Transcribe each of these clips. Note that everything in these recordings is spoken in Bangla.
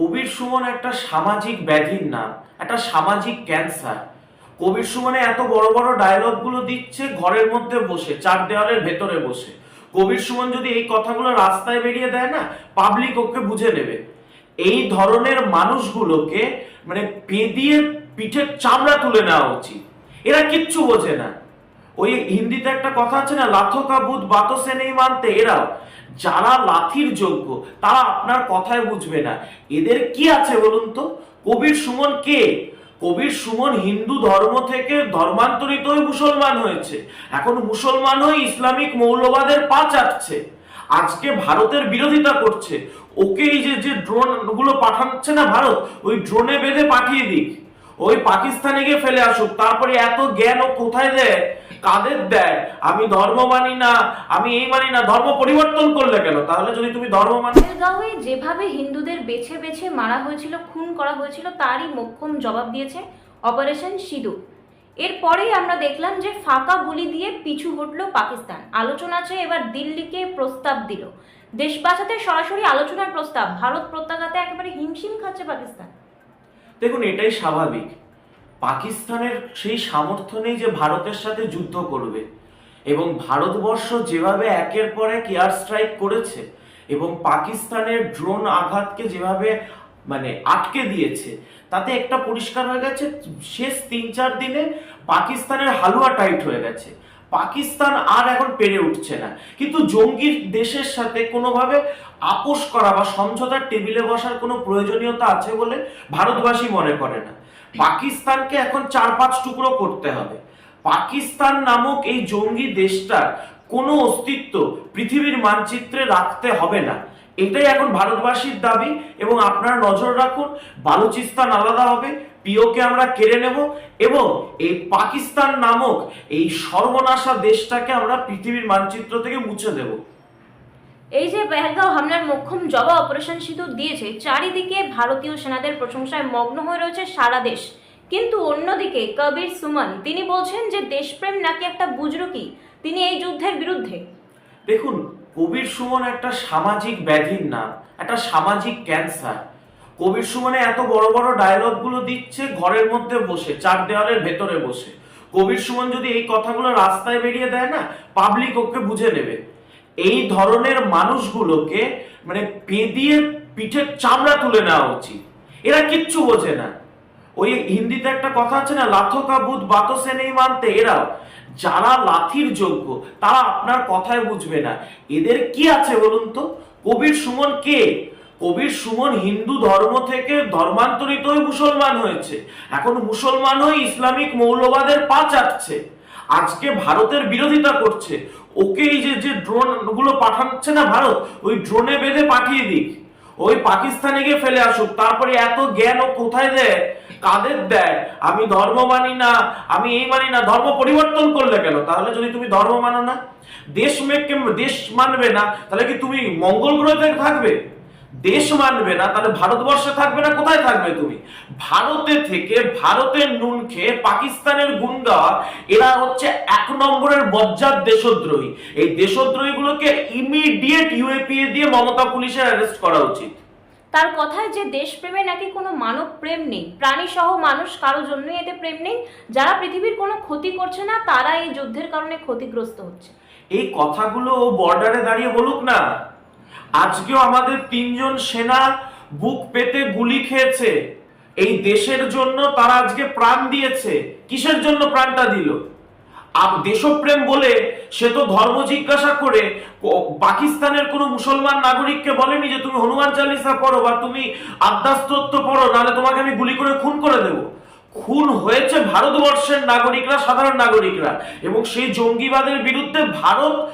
কবির সুমন একটা সামাজিক ব্যাধির নাম, একটা সামাজিক ক্যান্সার কবির সুমনে এত বড় বড় ডায়লগগুলো দিচ্ছে ঘরের মধ্যে বসে, চার দেওয়ালের ভেতরে বসে। কবির সুমন যদি এই কথাগুলো রাস্তায় বেরিয়ে দেয় না পাবলিক ওকে বুঝে নেবে। এই ধরনের মানুষগুলোকে মানে পেদিয়ে পিঠের চামড়া তুলে নেওয়া উচিত। এরা কিচ্ছু বোঝে না। ওই হিন্দিতে একটা কথা আছে না লাথো কা বুধ বাতো সে নেই মানতে। এরাও, যারা লাথির যোগ্য, তারা আপনার কথায় বুঝবে না। এদের কি আছে বলুন তো? কবির সুমন কে? কবির সুমন হিন্দু ধর্ম থেকে ধর্মান্তরিত হয়ে মুসলমান হয়েছে। এখন মুসলমান হয়ে ইসলামিক মৌলবাদের পা চাটছে। আজকে ভারতের বিরোধিতা করছে। ওকে এই যে যে ড্রোনগুলো পাঠাচ্ছে না ভারত, ওই ড্রোনে বেঁধে পাঠিয়ে দিক। ওই পাকিস্তানে গিয়ে ফেলে আসুক। তারপরে এত জ্ঞান ও কোথায় দেয়? কাদের দেয়? আমি ধর্ম মানি না আমি এই মানি না ধর্ম পরিবর্তন করলে কেন? তাহলে যদি তুমি ধর্ম মানো পহেলগাঁওয়ে যেভাবে হিন্দুদের বেছে বেছে মারা হয়েছিল খুন করা হয়েছিল তারই মোক্ষম জবাব দিয়েছে অপারেশন সিঁদুর। এরপরেই আমরা দেখলাম যে ফাঁকা গুলি দিয়ে পিছু হটল পাকিস্তান। আলোচনা আছে এবার দিল্লিকে প্রস্তাব দিল। দেশ বাঁচাতে সরাসরি আলোচনার প্রস্তাব ভারত প্রত্যাঘাতে একেবারে হিমশিম খাচ্ছে পাকিস্তান। দেখুন এটাই স্বাভাবিক। পাকিস্তানের সেই সামর্থ্য নেই যে ভারতের সাথে যুদ্ধ করবে। এবং ভারতবর্ষ যেভাবে একের পর এক এয়ার স্ট্রাইক করেছে এবং পাকিস্তানের ড্রোন আঘাতকে যেভাবে মানে আটকে দিয়েছে, তাতে একটা পরিষ্কার হয়ে গেছে, শেষ তিন চার দিনে পাকিস্তানের হালুয়া টাইট হয়ে গেছে। পাকিস্তান আর এখন পেরে উঠছে না। কিন্তু জঙ্গির দেশের সাথে কোনোভাবে আপোষ করা বা সমঝোতার টেবিলে বসার কোনো প্রয়োজনীয়তা আছে বলে ভারতবাসী মনে করে না। পাকিস্তানকে এখন চার পাঁচ টুকরো করতে হবে। পাকিস্তান নামক এই জঙ্গি দেশটার কোনো অস্তিত্ব পৃথিবীর মানচিত্রে রাখতে হবে না। এটাই এখন ভারতবাসীর দাবি এবং আপনারা নজর রাখুন, বালুচিস্তান আলাদা হবে, পিওকে আমরা কেড়ে নেব এবং এই পাকিস্তান নামক এই সর্বনাশা দেশটাকে আমরা পৃথিবীর মানচিত্র থেকে মুছে দেব। এই যে পেহেলগাঁও হামলার মোক্ষম জবা অপারেশন সিঁদুর দিয়েছে, চারিদিকে ভারতীয় সেনাদের প্রশংসায় মগ্ন হয়ে রয়েছে সারা দেশ। কিন্তু অন্যদিকে কবির সুমন, তিনি বলছেন যে দেশপ্রেম নাকি একটা বুজরুকি, তিনি এই যুদ্ধের বিরুদ্ধে। দেখুন, কবির সুমন একটা সামাজিক ব্যাধির নাম একটা সামাজিক ক্যান্সার। কবির সুমনে এত বড় বড় ডায়লগগুলো দিচ্ছে, ঘরের মধ্যে বসে, চার দেওয়ালের ভেতরে বসে। কবির সুমন যদি এই কথাগুলো রাস্তায় বেরিয়ে দেয় না পাবলিক ওকে বুঝে নেবে। এই ধরনের মানুষগুলোকে মানে পেদিয়ে পিঠের চামড়া তুলে নেওয়া উচিত। এরা কিচ্ছু বোঝে না। ওই হিন্দিতে একটা কথা আছে না, লাথো কা বুধ বাতো সে নেই মানতে। এরাও, যারা লাথির যোগ্য, তারা আপনার কথায় বুঝবে না। এদের কি আছে বলুন তো? কবির সুমন কে? কবির সুমন হিন্দু ধর্ম থেকে ধর্মান্তরিত হয়ে মুসলমান হয়েছে। এখন মুসলমান হয়ে ইসলামিক মৌলবাদের পা চাটছে। আজকে ভারতের বিরোধিতা করছে। ওকে এই যে যে ড্রোনগুলো পাঠাচ্ছে না ভারত, ওই ড্রোনে বেঁধে পাঠিয়ে দিক। ওই পাকিস্তানে গিয়ে ফেলে আসুক। তারপরে এত জ্ঞান ও কোথায় দেয়? কাদের দেয়? আমি ধর্ম মানি না, আমি এই মানি না, ধর্ম পরিবর্তন করলে কেন? তাহলে যদি তুমি ধর্ম মানো না, দেশ মেঘকে দেশ মানবে না, তাহলে কি তুমি মঙ্গল গ্রহে থাকবে? দেশ মানবে না তাহলে ভারতবর্ষে থাকবে না কোথায় থাকবে তুমি? ভারতে থেকে ভারতের নুন খেয়ে পাকিস্তানের গাওয়া এরা হচ্ছে এক নম্বরের বজ্জাত দেশদ্রোহী। এই দেশদ্রোহীগুলোকে ইমিডিয়েট ইউএপিএ দিয়ে মমতা পুলিশের অ্যারেস্ট করা উচিত। তার কথায় যে দেশপ্রেমে নাকি কোনো মানব প্রেম নেই প্রাণী সহ মানুষ কারও জন্যই এতে প্রেম নেই যারা পৃথিবীর কোনো ক্ষতি করছে না তারা এই যুদ্ধের কারণে ক্ষতিগ্রস্ত হচ্ছে। এই কথাগুলো ও বর্ডারে দাঁড়িয়ে বলুক না। আজকেও আমাদের তিনজন সেনা বুক পেতে গুলি খেয়েছে। এই দেশের জন্য তারা আজকে প্রাণ দিয়েছে। কিসের জন্য প্রাণটা দিল? আর দেশপ্রেম বলে সে তো ধর্ম জিজ্ঞাসা করে পাকিস্তানের কোনো মুসলমান নাগরিককে বলেনি যে তুমি হনুমান চালিসা পড়ো বা তুমি আদ্যাস্তত্ব পড়ো, নাহলে তোমাকে আমি গুলি করে খুন করে দেবো। খুন হয়েছে ভারতবর্ষের নাগরিকরা, সাধারণ নাগরিকরা। এবং সেই জঙ্গিবাদের বিরুদ্ধে ভারত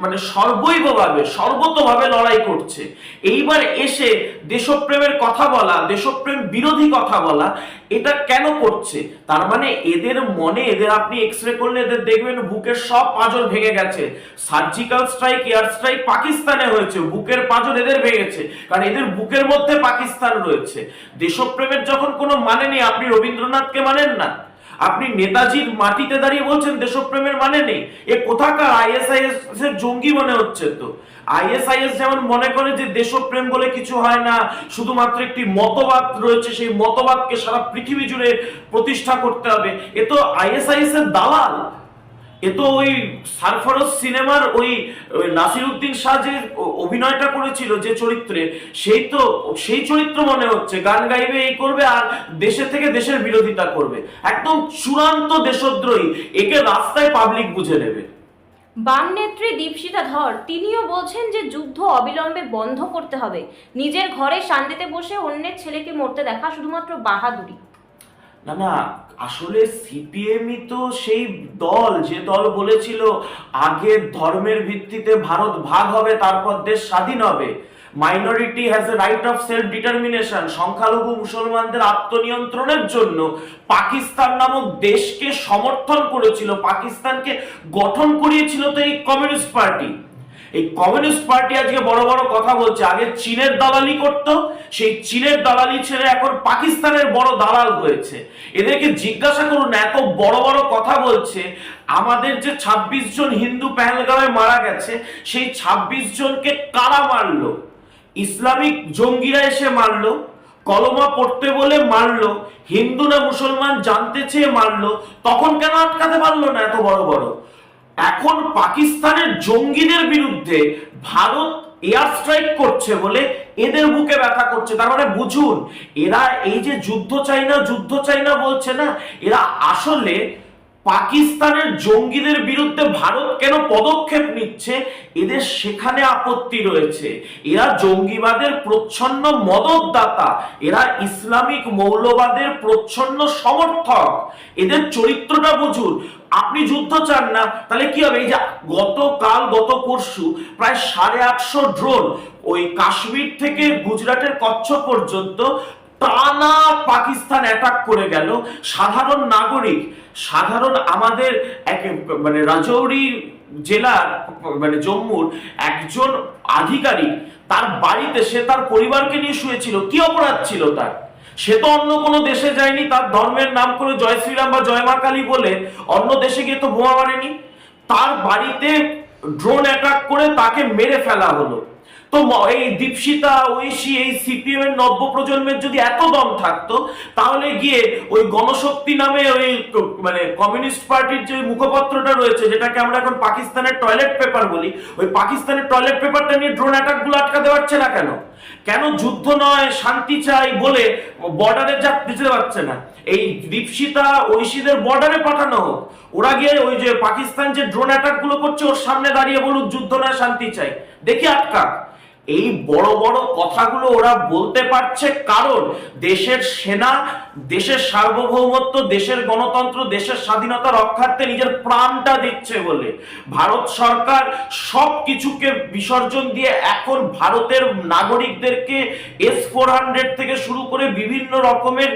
মানে সর্বৈবভাবে, সর্বতভাবে লড়াই করছে। এইবার এসে দেশপ্রেমের কথা বলা, দেশপ্রেম বিরোধী কথা বলা, এটা কেন করছে? তার মানে এদের মনে, এদের আপনি এক্স রে করলে এদের দেখবেন বুকের সব পাঁজর ভেঙে গেছে। সার্জিক্যাল স্ট্রাইক, এয়ার স্ট্রাইক পাকিস্তানে হয়েছে, বুকের পাঁজর এদের ভেঙেছে কারণ এদের বুকের মধ্যে পাকিস্তান রয়েছে। দেশপ্রেমের যখন কোনো মানে নেই, আপনি রবীন্দ্রনাথকে মানেন না। আপনি নেতাজির মাটিতে দাঁড়িয়ে বলছেন দেশপ্রেমের মানে নেই। এ কোথাকার আইএসআইএস এর জঙ্গি মনে হচ্ছে তো? আইএসআইএস যেমন মনে করে যে দেশপ্রেম বলে কিছু হয় না, শুধুমাত্র একটি মতবাদ রয়েছে, সেই মতবাদকে সারা পৃথিবী জুড়ে প্রতিষ্ঠা করতে হবে। এ তো আইএসআইএস এর দালাল। এ তো ওই সারফরজ সিনেমার ওই নাসিরুদ্দিন শাহ যে অভিনয়টা করেছিল যে চরিত্রে, সেই তো, সেই চরিত্র মনে হচ্ছে। গান গাইবে, এই করবে, আর দেশে থেকে দেশের বিরোধিতা করবে। একদম চূড়ান্ত দেশদ্রোহী, একে রাস্তায় পাবলিক বুঝে নেবে। বাম নেত্রী দীপশিতা ধর, তিনিও বলছেন যে যুদ্ধ অবিলম্বে বন্ধ করতে হবে। নিজের ঘরে শান্তিতে বসে অন্যের ছেলেকে মরতে দেখা শুধুমাত্র বাহাদুরি। না না, আসলে সিপিএমই তো সেই দল, যে দল বলেছিল আগে ধর্মের ভিত্তিতে ভারত ভাগ হবে, তারপর দেশ স্বাধীন হবে। Minority has a right of self determination সংখ্যালঘু মুসলমানদের আত্মনিয়ন্ত্রণের জন্য পাকিস্তান নামক দেশকে সমর্থন করেছিল, পাকিস্তানকে গঠন করিয়েছিল তো এই কমিউনিস্ট পার্টি। এই কমিউনিস্ট পার্টি আজকে বড় বড় কথা বলছে। আগে চীনের দালালি করত, সেই চীনের দালালি ছেড়ে এখন পাকিস্তানের বড় দালাল হয়েছে। এদেরকে জিজ্ঞাসা করুন, এত বড় বড় কথা বলছে। আমাদের যে ২৬ জন হিন্দু পেহেলগামে মারা গেছে, সেই ২৬ জনকে কারা মারলো? ইসলামিক জঙ্গিরা এসে মারলো, কলমা পড়তে বলে মারলো, হিন্দু না মুসলমান জানতে চেয়ে মারলো, তখন কেন আটকাতে পারল না এত বড় বড়? এখন পাকিস্তানের জঙ্গিদের বিরুদ্ধে ভারত এয়ার স্ট্রাইক করছে বলে এদের বুকে ব্যথা করছে। তার মানে বুঝুন, এরা এই যে যুদ্ধ চাই না যুদ্ধ চাই না বলছে না, এরা আসলে পাকিস্তানের জঙ্গিদের বিরুদ্ধে ভারত কেন পদক্ষেপ নিচ্ছে? এদের সেখানে আপত্তি রয়েছে। এরা জঙ্গিবাদের প্রচ্ছন্ন মদতদাতা। এরা ইসলামিক মৌলবাদের প্রচ্ছন্ন সমর্থক। এদের চরিত্রটা বুঝুন। আপনি যুদ্ধ চান না, তাহলে কি হবে? এই যে গতকাল, গত পরশু প্রায় সাড়ে আটশো ড্রোন ওই কাশ্মীর থেকে গুজরাটের কচ্ছ পর্যন্ত টানা পাকিস্তান অ্যাটাক করে গেল। সাধারণ নাগরিক, সাধারণ আমাদের এক মানে রাজৌরি জেলার মানে জম্মুর একজন আধিকারিক, তার বাড়িতে সে তার পরিবারকে নিয়ে শুয়েছিল। কি অপরাধ ছিল তার? সে তো অন্য কোনো দেশে যায়নি, তার ধর্মের নাম করে জয় শ্রীরাম বা জয় মা কালী বলে অন্য দেশে গিয়ে তো বোমা মারেনি। তার বাড়িতে ড্রোন অ্যাটাক করে তাকে মেরে ফেলা হলো। তো এই দীপশিতা, ঐশী, এই সিপিএম এর নব্য প্রজন্মের যদি এত দম থাকতো, তাহলে গিয়ে ওই গণশক্তি নামে ওই মানে কমিউনিস্ট পার্টির যে মুখপত্রটা রয়েছে, যেটাকে আমরা এখন পাকিস্তানের টয়লেট পেপার বলি, ওই পাকিস্তানের টয়লেট পেপারটা নিয়ে ড্রোন অ্যাটাকগুলো আটকাতে পারছে না কেন? কেন যুদ্ধ নয়, শান্তি চাই বলে বর্ডারে যা দিতে পারছে না? এই দীপশিতা, ঐশীদের বর্ডারে পাঠানো হোক, ওরা গিয়ে ওই যে পাকিস্তান যে ড্রোন অ্যাটাকগুলো করছে, ওর সামনে দাঁড়িয়ে বলুক যুদ্ধ নয়, শান্তি চাই। দেখি আটকাক। এই বড় বড় কথাগুলো ওরা বলতে পারছে কারণ দেশের সেনা, দেশের সার্বভৌমত্ব, দেশের গণতন্ত্র, দেশের স্বাধীনতা রক্ষার্থে নিজের প্রাণটা দিচ্ছে বলে। ভারত সরকার সব কিছুকে বিসর্জন দিয়ে এখন ভারতের নাগরিকদেরকে এস ফোর হান্ড্রেড থেকে শুরু করে বিভিন্ন রকমের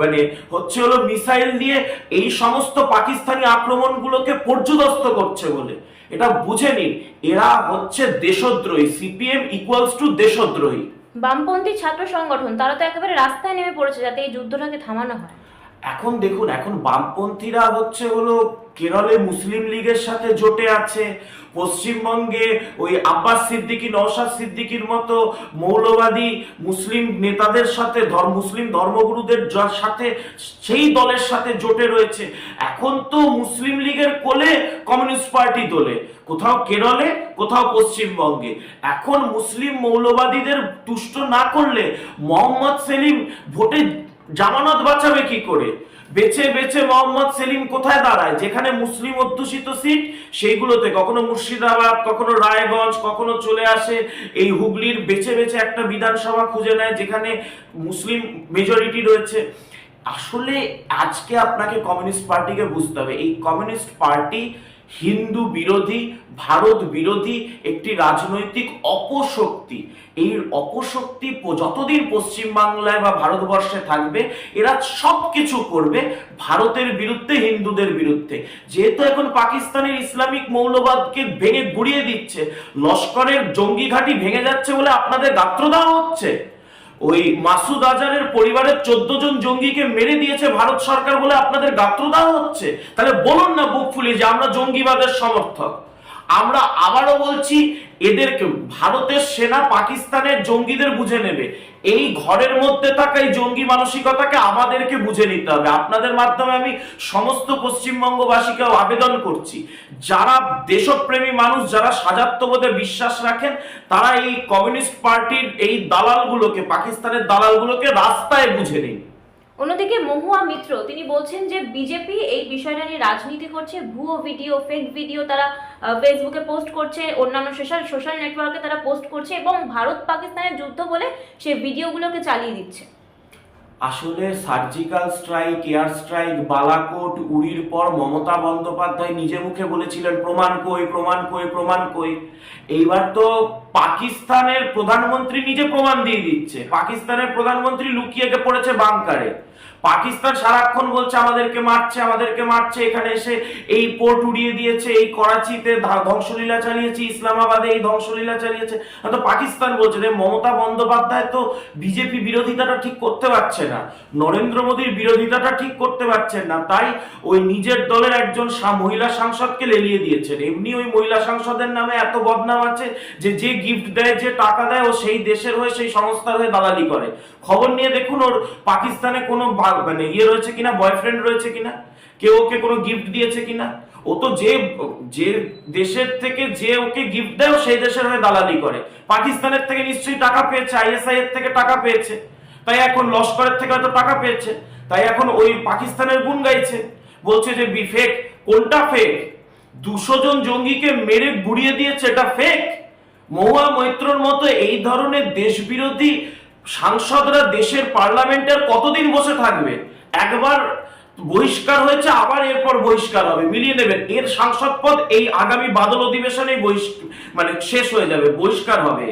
মানে হচ্ছে হলো মিসাইল দিয়ে এই সমস্ত পাকিস্তানি আক্রমণগুলোকে পর্যদস্ত করছে বলে। এটা বুঝে নিন, এরা হচ্ছে দেশদ্রোহী, সিপিএম ইকুয়ালস টু দেশদ্রোহী। বামপন্থী ছাত্র সংগঠন, তারা তো একেবারে রাস্তায় নেমে পড়েছে যাতে এই যুদ্ধটাকে থামানো হয়। এখন দেখুন, এখন বামপন্থীরা হচ্ছে হলো কেরলে মুসলিম লীগের সাথে জোটে আছে, পশ্চিমবঙ্গে ওই আব্বাস সিদ্দিকী, নওশাদ সিদ্দিকীর মতো মৌলবাদী মুসলিম নেতাদের সাথে ধর্ম মুসলিম ধর্মগুরুদের সাথে, সেই দলের সাথে জোটে রয়েছে। এখন তো মুসলিম লীগের কোলে কমিউনিস্ট পার্টি দোলে, কোথাও কেরলে, কোথাও পশ্চিমবঙ্গে। এখন মুসলিম মৌলবাদীদের তুষ্ট না করলে মোহাম্মদ সেলিম ভোটে জামানত বাঁচাবে কি করে? বেছে বেছে মোহাম্মদ সেলিম কোথায় দাঁড়ায়? যেখানে মুসলিম অধ্যুষিত সিট, সেইগুলোতে কখনো মুর্শিদাবাদ, কখনো রায়গঞ্জ, কখনো চলে আসে এই হুগলির বেছে বেছে একটা বিধানসভা খুঁজে নেয়, যেখানে মুসলিম মেজরিটি রয়েছে। আসলে আজকে আপনাকে কমিউনিস্ট পার্টিকে বুঝতে হবে। এই কমিউনিস্ট পার্টি হিন্দু বিরোধী, ভারত বিরোধী একটি রাজনৈতিক অপশক্তি। এই অপশক্তি যতদিন পশ্চিমবাংলায় বা ভারতবর্ষে থাকবে, এরা সব কিছু করবে ভারতের বিরুদ্ধে, হিন্দুদের বিরুদ্ধে। যেহেতু এখন পাকিস্তানের ইসলামিক মৌলবাদকে ভেঙে গুড়িয়ে দিচ্ছে, লস্করের জঙ্গি ঘাঁটি ভেঙে যাচ্ছে বলে আপনাদের গাত্রদাহ হচ্ছে। ওই মাসুদ আজারের পরিবারের চোদ্দ জন জঙ্গিকে মেরে দিয়েছে ভারত সরকার বলে আপনাদের গাত্রদাহ হচ্ছে। তাহলে বলুন না বুক ফুলিয়ে যে আমরা জঙ্গিবাদের সমর্থক। আমরা আবারও বলছি এদেরকে ভারতের সেনা পাকিস্তানের জঙ্গিদের বুঝে নেবে। এই ঘরের মধ্যে থাকা এই জঙ্গি মানসিকতাকে আমাদেরকে বুঝে নিতে হবে। আপনাদের মাধ্যমে আমি সমস্ত পশ্চিমবঙ্গবাসীকেও আবেদন করছি, যারা দেশপ্রেমী মানুষ, যারা সাজাত্মবোধে বিশ্বাস রাখেন, তারা এই কমিউনিস্ট পার্টির এই দালালগুলোকে, পাকিস্তানের দালালগুলোকে রাস্তায় বুঝে নিন। অন্যদিকে মহুয়া মিত্র, তিনি বলছেন যে বিজেপি এই বিষয়টা নিয়ে রাজনীতি করছে, ভুয়ো ভিডিও ফেক ভিডিও তারা ফেসবুকে পোস্ট করছে, অন্যান্য সোশ্যাল সোশ্যাল নেটওয়ার্কে তারা পোস্ট করছে এবং ভারত পাকিস্তানের যুদ্ধ বলে সে ভিডিওগুলোকে চালিয়ে দিচ্ছে। আসলে surgical strike air strike Balakot উড়ির পর মমতা বন্দ্যোপাধ্যায় নিজে মুখে বলেছিলেন, প্রমাণ কই প্রমাণ কই প্রমাণ কই? এইবার তো পাকিস্তানের প্রধানমন্ত্রী নিজে প্রমাণ দিয়ে দিচ্ছে। পাকিস্তানের প্রধানমন্ত্রী লুকিয়ে পড়েছে বাংকারে পাকিস্তান সারাক্ষণ বলছে, আমাদেরকে মারছে আমাদেরকে মারছে। এখানে এসে এই পোর্ট উড়িয়ে দিয়েছে, এই করাচিতে ধ্বংসলীলা চালিয়েছে, ইসলামাবাদে এই ধ্বংসলীলা চালিয়েছে। তো পাকিস্তান বলছে যে মমতা বন্দ্যোপাধ্যায় তো বিজেপি বিরোধিতাটা ঠিক করতে পারছে না। নরেন্দ্র মোদীর বিরোধিতাটা ঠিক করতে পারছেন না। তাই ওই নিজের দলের একজন মহিলা সাংসদকে লেলিয়ে দিয়েছেন। এমনি ওই মহিলা সাংসদের নামে এত বদনাম আছে যে যে গিফট দেয়, যে টাকা দেয়, ও সেই দেশের হয়ে, সেই সংস্থার হয়ে দালালি করে। খবর নিয়ে দেখুন, ওর পাকিস্তানে কোনো মানে ইয়ে রয়েছে কিনা বয়ফ্রেন্ড রয়েছে কিনা, কেউ ওকে কোনো গিফট দিয়েছে কিনা, ও তো যে যে দেশের থেকে যে ওকে গিফট দেয় সেই দেশের হয়ে দালালি করে। পাকিস্তানের থেকে নিশ্চয়ই টাকা পেয়েছে আইএসআই এর থেকে টাকা পেয়েছে, তাই এখন লস্করের থেকে হয়তো টাকা পেয়েছে, তাই এখন ওই পাকিস্তানের গুণ গাইছে, বলছে যে, বি ফেক কোনটা ফেক দুশো জন জঙ্গিকে মেরে গুড়িয়ে দিয়েছে, এটা ফেক মহুয়া মৈত্রর মতো এই ধরনের দেশবিরোধী সাংসদরা দেশের পার্লামেন্টের কতদিন বসে থাকবে একবার বহিষ্কার হয়েছে, আবার এরপর বহিষ্কার হবে মিলিয়ে নেবেন, এর সাংসদ পদ এই আগামী বাদল অধিবেশনে বহিষ্কার মানে শেষ হয়ে যাবে, বহিষ্কার হবে।